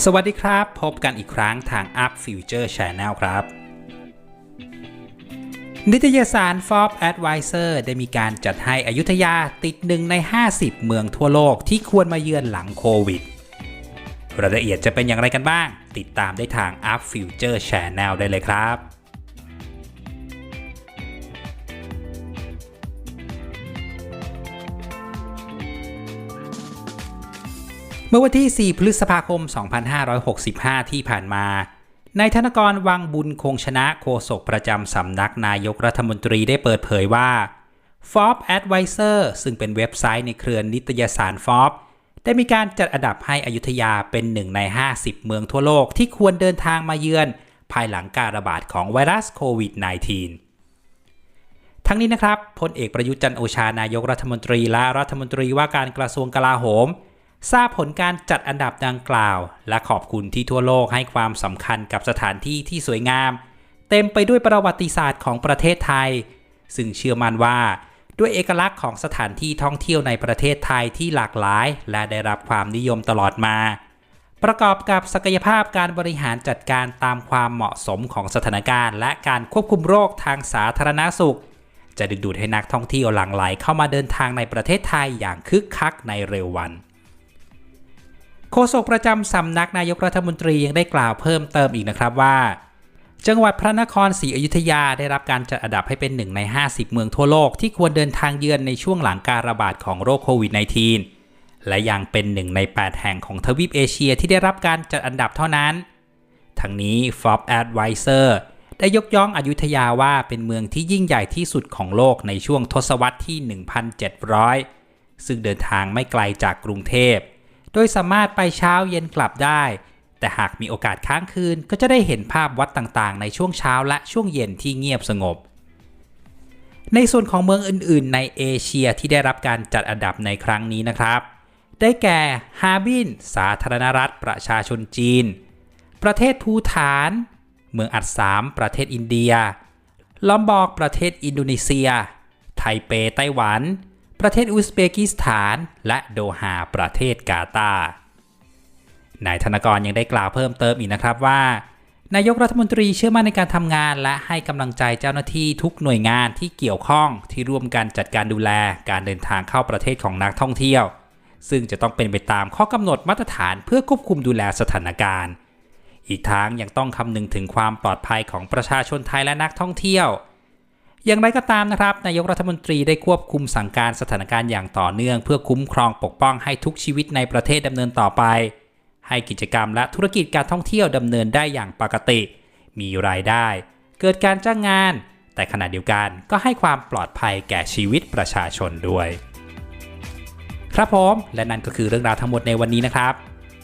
สวัสดีครับ พบกันอีกครั้งทาง Up Future Channel ครับ นิตยสาร Forbes Advisor ได้มีการจัดให้อยุธยาติดหนึ่งใน 50 เมืองทั่วโลกที่ควรมาเยือนหลังโควิด รายละเอียดจะเป็นอย่างไรกันบ้าง ติดตามได้ทาง Up Future Channel ได้เลยครับ มื่อวันที่ 4 พฤษภาคม 2565 ที่ผ่านมานายธนกรวังบุญคงชนะโฆษกประจำสำนักนายกรัฐมนตรีได้เปิดเผยว่า Forbes Advisor ซึ่งเป็นเว็บไซต์ในเครือนิตยสาร Forbes ได้มีการจัดอันดับให้อยุธยาเป็นหนึ่งใน 50 เมืองทั่วโลกที่ควรเดินทางมาเยือน ภายหลังการระบาดของไวรัสโควิด -19 ทั้งนี้นะครับพลเอกประยุทธ์จันโอชานายกรัฐมนตรีและรัฐมนตรีว่าการกระทรวงกลาโหม ทราบผลการจัดอันดับดังกล่าว และขอบคุณที่ทั่วโลกให้ความสำคัญกับสถานที่ที่สวยงาม เต็มไปด้วยประวัติศาสตร์ของประเทศไทย ซึ่งเชื่อมั่นว่า ด้วยเอกลักษณ์ของสถานที่ท่องเที่ยวในประเทศไทยที่หลากหลาย และได้รับความนิยมตลอดมา ประกอบกับศักยภาพการบริหารจัดการตามความเหมาะสมของสถานการณ์ และการควบคุมโรคทางสาธารณาสุขจะดึงดูดให้นักท่องเที่ยวหลั่งไหลเข้ามาเดินทางในประเทศไทยอย่างคึกคักในเร็ววัน โฆษกประจำสำนักนายกรัฐมนตรียังได้กล่าวเพิ่มเติมอีกนะครับว่า จังหวัดพระนครศรีอยุธยาได้รับการจัดอันดับให้เป็นหนึ่งใน 50 เมืองทั่วโลกที่ควรเดินทางเยือนในช่วงหลังการระบาดของโรคโควิด -19 และยังเป็นหนึ่งใน 8 แห่งของทวีปเอเชียที่ได้รับการจัดอันดับเท่านั้น ทั้งนี้ Forbes Advisor ได้ยกย่องอยุธยาว่าเป็นเมืองที่ยิ่งใหญ่ที่สุดของโลกในช่วงทศวรรษที่ 1,700 ซึ่งเดินทางไม่ไกลจากกรุงเทพ โดยสามารถไปเช้าเย็นกลับได้ แต่หากมีโอกาสค้างคืนก็จะได้เห็นภาพวัดต่างๆ ในช่วงเช้าและช่วงเย็นที่เงียบสงบ ในส่วนของเมืองอื่น ๆ ในเอเชียที่ได้รับการจัดอันดับในครั้งนี้นะครับ ได้แก่ฮาร์บิน สาธารณรัฐประชาชนจีน ประเทศภูฐาน เมืองอัดสามประเทศอินเดียลอมบอกประเทศอินโดนีเซีย ไทเปไต้หวัน ประเทศอุซเบกิสถาน และโดฮาประเทศกาตาร์นายธนกรยังได้กล่าวเพิ่มเติมอีกนะครับว่า นายกรัฐมนตรีเชื่อมั่นในการทำงาน และให้กำลังใจเจ้าหน้าที่ทุกหน่วยงานที่เกี่ยวข้องที่ร่วมกันจัดการดูแลการเดินทางเข้าประเทศของนักท่องเที่ยว ซึ่งจะต้องเป็นไปตามข้อกำหนดมาตรฐานเพื่อควบคุมดูแลสถานการณ์ อีกทั้งยังต้องคำนึงถึงความปลอดภัยของประชาชนไทยและนักท่องเที่ยว อย่างไรก็ตามนะครับ นายกรัฐมนตรีได้ควบคุมสั่งการสถานการณ์อย่างต่อเนื่อง เพื่อคุ้มครองปกป้องให้ทุกชีวิตในประเทศดำเนินต่อไป ให้กิจกรรมและธุรกิจการท่องเที่ยวดำเนินได้อย่างปกติ มีรายได้ เกิดการจ้างงาน แต่ขณะเดียวกันก็ให้ความปลอดภัยแก่ชีวิตประชาชนด้วย ครับผมและนั่นก็คือเรื่องราวทั้งหมดในวันนี้นะครับ